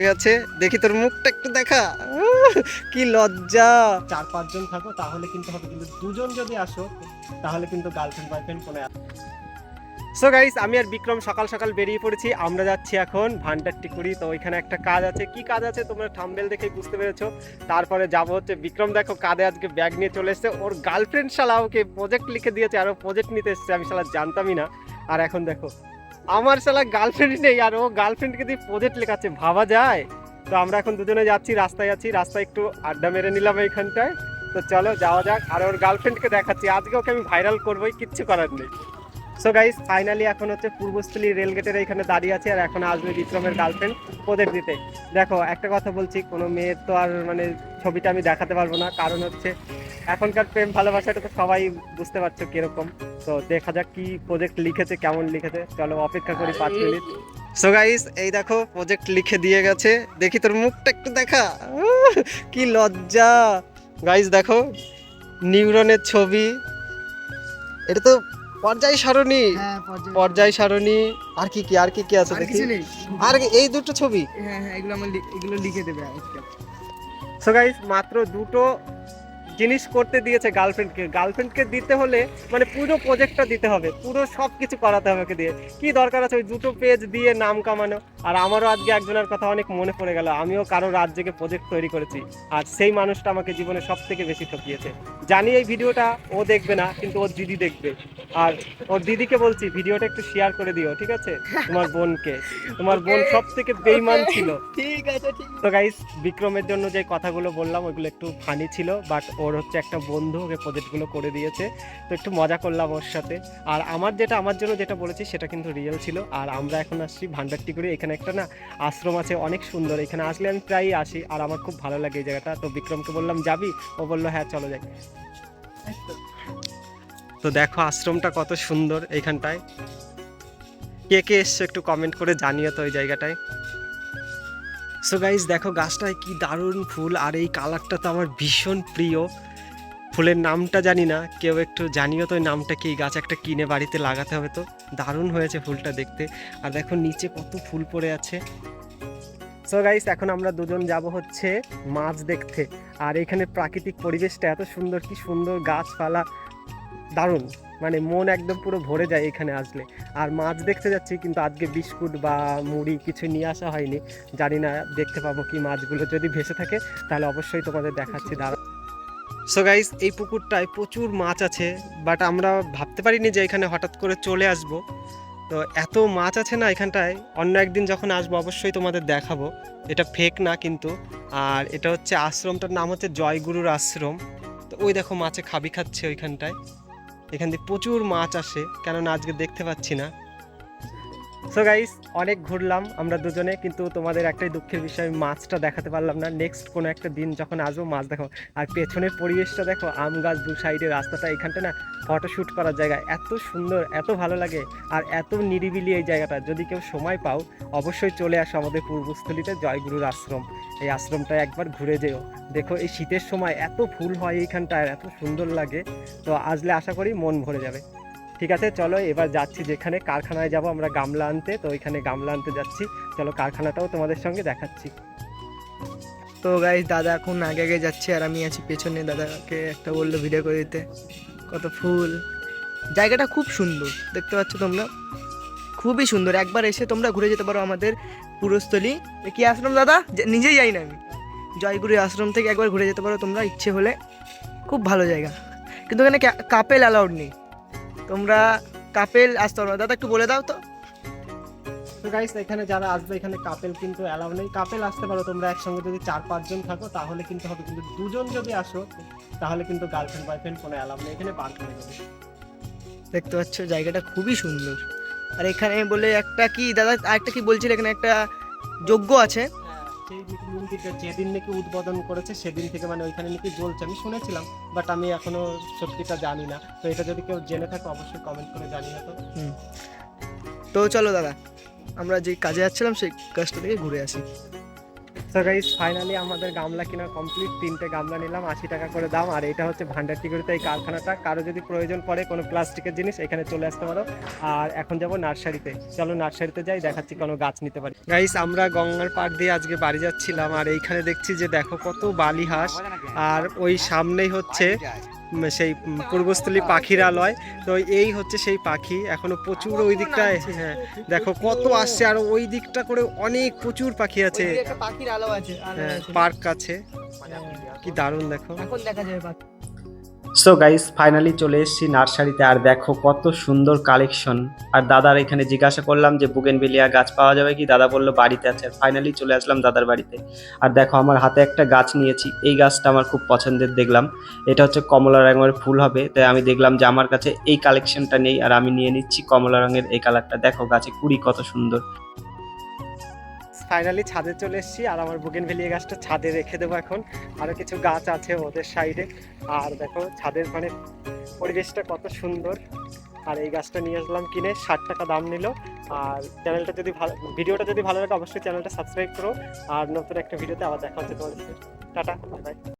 ঠিক আছে দেখি তোর মুখটা একটু দেখা। কি লজ্জা। চার পাঁচজন থাকো তাহলে কিন্তু হবে কিন্তু দুজন যদি আসো তাহলে কিন্তু গার্লফ্রেন্ড বয়ফ্রেন্ড কোনো সো গাইস আমি আর বিক্রম সকাল সকাল বেরিয়ে পড়েছি আমরা যাচ্ছি এখন ভান্ডার টিকুরি তো ওইখানে একটা কাজ আছে। কি কাজ আছে তোমরা থাম্বেল দেখে বুঝতে পেরেছ। তারপরে যাব হচ্ছে বিক্রম দেখো কাঁধে আজকে ব্যাগ নিয়ে চলে এসেছে। ওর গার্লফ্রেন্ড শালা ওকে প্রজেক্ট লিখে দিয়েছে আর প্রজেক্ট নিতে এসেছে। আমি শালা জানতামই না। আর এখন দেখো আমার শালা গার্লফ্রেন্ড নেই আর ও গার্লফ্রেন্ডকে দিয়ে প্রজেক্ট লেখাচ্ছে, ভাবা যায়? তো আমরা এখন দুজনে যাচ্ছি, রাস্তায় যাচ্ছি রাস্তায় একটু আড্ডা মেরে নিলাম এইখানটায়। তো চলো যাওয়া যাক, আর ওর গার্লফ্রেন্ডকে দেখাচ্ছি। আজকে ওকে আমি ভাইরাল করবোই, কিচ্ছু করার নেই। সো গাইস ফাইনালি এখন হচ্ছে পূর্বস্থলী রেলগেটের এখানে দাঁড়িয়ে আছে আর এখন আসবে বিক্রমের গার্লফ্রেন্ড প্রজেক্ট দিতে। দেখো একটা কথা বলছি কোনো মেয়ের তো আর মানে ছবিটা আমি দেখাতে পারব না। কারণ হচ্ছে এখনকার প্রেম ভালোবাসাটা তো সবাই বুঝতে পারছ কীরকম। তো দেখা যাক কি প্রজেক্ট লিখেছে কেমন লিখেছে। চলো অপেক্ষা করি পাঁচ মিনিট। সো গাইস এই দেখো প্রজেক্ট লিখে দিয়ে গেছে। দেখি তোর মুখটা একটু দেখা। কি লজ্জা। গাইস দেখো নিউরনের ছবি। এটা তো পর্যায় সারণী। হ্যাঁ পর্যায় সারণী। আর কি কি আর কি কি আছে আর দেখি? আর কি- এই দুটো ছবি? হ্যাঁ হ্যাঁ এগুলো আমার এগুলো লিখে দেবে সো গাইস মাত্র দুটো জিনিস করতে দিয়েছে গার্লফ্রেন্ডকে গার্লফ্রেন্ডকে দিতে হলে মানে পুরো প্রজেক্টটা দিতে হবে পুরো সব কিছু করাতে হবে ওকে দিয়ে। কি দরকার আছে? ওই দুটো পেজ দিয়ে নাম কামানো। আর আমারও আজকে একজনের কথা অনেক মনে পড়ে গেল। আমিও কারও রাজ্যকে প্রজেক্ট তৈরি করেছি। আর সেই মানুষটা আমাকে জীবনে সব থেকে বেশি ঠকিয়েছে। জানি এই ভিডিওটা ও দেখবে না কিন্তু ওর দিদি দেখবে। আর ওর দিদিকে বলছি ভিডিওটা একটু শেয়ার করে দিও ঠিক আছে? তোমার বোনকে। তোমার বোন সব থেকে বেইমান ছিল। ঠিক আছে তো গাইস বিক্রমের জন্য যে কথাগুলো বললাম ওইগুলো একটু ফানি ছিল বাট ওর হচ্ছে একটা বন্ধু ওকে প্রজেক্টগুলো করে দিয়েছে। তো একটু মজা করলাম ওর সাথে। আর আমার যেটা, আমার জন্য যেটা বলেছি সেটা কিন্তু রিয়েল ছিল। আর আমরা এখন আসছি ভান্ডারটি করে এখানে একটা না আশ্রম আছে অনেক সুন্দর। এখানে আসলে আমি প্রায়ই আসি আর আমার খুব ভালো লাগে এই জায়গাটা। তো বিক্রমকে বললাম, যাবি? ও বলল হ্যাঁ চলো যাই। তো দেখো আশ্রমটা কত সুন্দর এইখানটায় কে কে এসছো একটু কমেন্ট করে জানিও তো ওই জায়গাটায়। সো গাইজ দেখো গাছটায় কি দারুণ ফুল, আর এই কালারটা তো আমার ভীষণ প্রিয়। ফুলের নামটা জানি না, কেউ একটু জানিও তো নামটা কি গাছ একটা কিনে বাড়িতে লাগাতে হবে তো। দারুণ হয়েছে ফুলটা দেখতে। আর দেখো নিচে কত ফুল পড়ে আছে। সো গাইস এখন আমরা দুজন যাব হচ্ছে মাছ দেখতে। আর এখানে প্রাকৃতিক পরিবেশটা এত সুন্দর, কি সুন্দর গাছপালা। দারুণ। মানে মন একদম পুরো ভরে যায় এখানে আসলে। আর মাছ দেখতে যাচ্ছি, কিন্তু আজকে বিস্কুট বা মুড়ি কিছু নিয়ে আসা হয়নি। জানি না, দেখতে পাবো কি মাছগুলো যদি ভেসে থাকে, তাহলে অবশ্যই তোমাদের দেখাচ্ছি দারুণ। সো গাইস এই পুকুরটায় প্রচুর মাছ আছে বাট আমরা ভাবতে পারিনি যে এখানে হঠাৎ করে চলে আসব। তো এত মাছ আছে না এখানটায়, অন্য একদিন যখন আসব অবশ্যই তোমাদের দেখাবো। এটা ফেক না কিন্তু। আর এটা হচ্ছে আশ্রমটার নাম হচ্ছে জয়গুরুর আশ্রম। তো ওই দেখো মাছে খাবি খাচ্ছে ওইখানটায়। এখান দিয়ে প্রচুর মাছ আসে কেননা আজকে দেখতে পাচ্ছি না। সো গাইস অনেক ঘুরলাম আমরা দুজনে, কিন্তু তোমাদের একটাই দুঃখের বিষয়, আমি মাছটা দেখাতে পারলাম না। নেক্সট কোনো একটা দিন যখন আসব, মাছ দেখো। আর পেছনের পরিবেশটা দেখো, আম গাছ দু সাইডে রাস্তাটা এখানটা না ফটোশ্যুট করার জায়গা। এত সুন্দর, এত ভালো লাগে। আর এত নিরিবিলি এই জায়গাটা। যদি কেউ সময় পাও, অবশ্যই চলে আসো আমাদের পূর্বস্থলীতে জয়গুরুর আশ্রম। এই আশ্রমটা একবার ঘুরে যেও। দেখো, এই শীতের সময় এত ফুল হয় এইখানটায় এত সুন্দর লাগে। তো আসলে আশা করি মন ভরে যাবে। ঠিক আছে, চলো এবার যাচ্ছি যেখানে কারখানায় যাব, আমরা গামলা আনতে। তো ওইখানে গামলা আনতে যাচ্ছি। চলো কারখানাটাও তোমাদের সঙ্গে দেখাচ্ছি। তো গাইস দাদা এখন আগে আগে যাচ্ছে আর আমি আছি পেছনে। দাদাকে একটা বলল ভিডিও করে দিতে। কত ফুল। জায়গাটা খুব সুন্দর, দেখতে পাচ্ছ তোমরা? খুবই সুন্দর। একবার এসে তোমরা ঘুরে যেতে পারো আমাদের পুরস্থলী। কি আশ্রম দাদা? নিজেই যাই না আমি। জয়গুরু আশ্রম থেকে একবার ঘুরে যেতে পারো তোমরা ইচ্ছে হলে। খুব ভালো জায়গা। কিন্তু এখানে কাপেল অ্যালাউড নেই। তোমরা কাপেল আসতে পারো। না। দাদা একটু বলে দাও তো। তো গাইস এখানে যারা আসবে এখানে কাপেল কিন্তু অ্যালাউ নেই। কাপেল আসতে পারো তোমরা একসঙ্গে যদি চার পাঁচজন থাকো তাহলে কিন্তু হবে কিন্তু দুজন যদি আসো তাহলে কিন্তু গার্লফ্রেন্ড বয়ফ্রেন্ড কোনো অ্যালাউ নেই। এখানে বার করে দেবে। দেখতে পাচ্ছ জায়গাটা খুবই সুন্দর। আর এখানে বলে একটা কি দাদা আরেকটা কি বলছিল? এখানে একটা যজ্ঞ আছে। সেই মন্দিরটা যেদিন নাকি উদ্বোধন করেছে, সেদিন থেকে মানে ওইখানে নাকি জ্বলছে। আমি শুনেছিলাম বাট আমি এখনও সত্যিটা জানি না। তো এটা যদি কেউ জেনে থাকে, অবশ্যই কমেন্ট করে জানিয়ে তো তো চলো দাদা, আমরা যে কাজে যাচ্ছিলাম, সেই কাজটা থেকে ঘুরে আসি। গাইস ফাইনালি আমাদের গামলা কেনা কমপ্লিট তিনটে গামলা নিলাম, আশি টাকা করে দাম। আর এটা হচ্ছে ভান্ডার ভান্ডারটিগুড়িতে এই কারখানাটা। কারও যদি প্রয়োজন পড়ে কোনো প্লাস্টিকের জিনিস, এখানে চলে আসতে পারো। আর এখন যাব নার্সারিতে। চলো নার্সারিতে যাই, দেখাচ্ছি কোনো গাছ নিতে পারি। গাইস আমরা গঙ্গার পাড় দিয়ে আজকে বাড়ি যাচ্ছিলাম। আর এইখানে দেখছি যে দেখো কত বালি হাঁস আর ওই সামনেই হচ্ছে সেই পূর্বস্থলী পাখিরালয় তো এই হচ্ছে সেই পাখি। এখনও প্রচুর ওই দিকটায় হ্যাঁ দেখো কত আসছে। আর ওই দিকটা করে অনেক প্রচুর পাখি আছে। পাখির আলো আছে হ্যাঁ, পার্ক আছে। কি দারুণ দেখো। এখন দেখা যাবে সো গাইস ফাইনালি চলে এসেছি নার্সারিতে। আর দেখো কত সুন্দর কালেকশন আর দাদার এখানে জিজ্ঞাসা করলাম যে, বুগেনভিলিয়া গাছ পাওয়া যাবে কি? দাদা বলল, বাড়িতে আছে। ফাইনালি চলে আসলাম দাদার বাড়িতে। আর দেখো আমার হাতে একটা গাছ নিয়েছি। এই গাছটা আমার খুব পছন্দের দেখলাম। এটা হচ্ছে কমলা রঙের ফুল হবে। তাই আমি দেখলাম যে, আমার কাছে এই কালেকশনটা নেই। আর আমি নিয়ে নিচ্ছি কমলা রঙের এই কালারটা দেখো গাছে কুড়ি কত সুন্দর। ফাইনালি ছাদে চলে এসেছি আর আমার বুকেন ভেলিয়ে গাছটা ছাদে রেখে দেবো এখন। আরও কিছু গাছ আছে ওদের সাইডে। আর দেখো ছাদের মানে পরিবেশটা কত সুন্দর। আর এই গাছটা নিয়ে আসলাম কিনে, ষাট টাকা দাম নিল। আর চ্যানেলটা যদি ভালো ভিডিওটা যদি ভালো লাগে অবশ্যই চ্যানেলটা সাবস্ক্রাইব করো। আর নতুন একটা ভিডিওতে আবার দেখা হচ্ছে তোমাদের টাটা বাই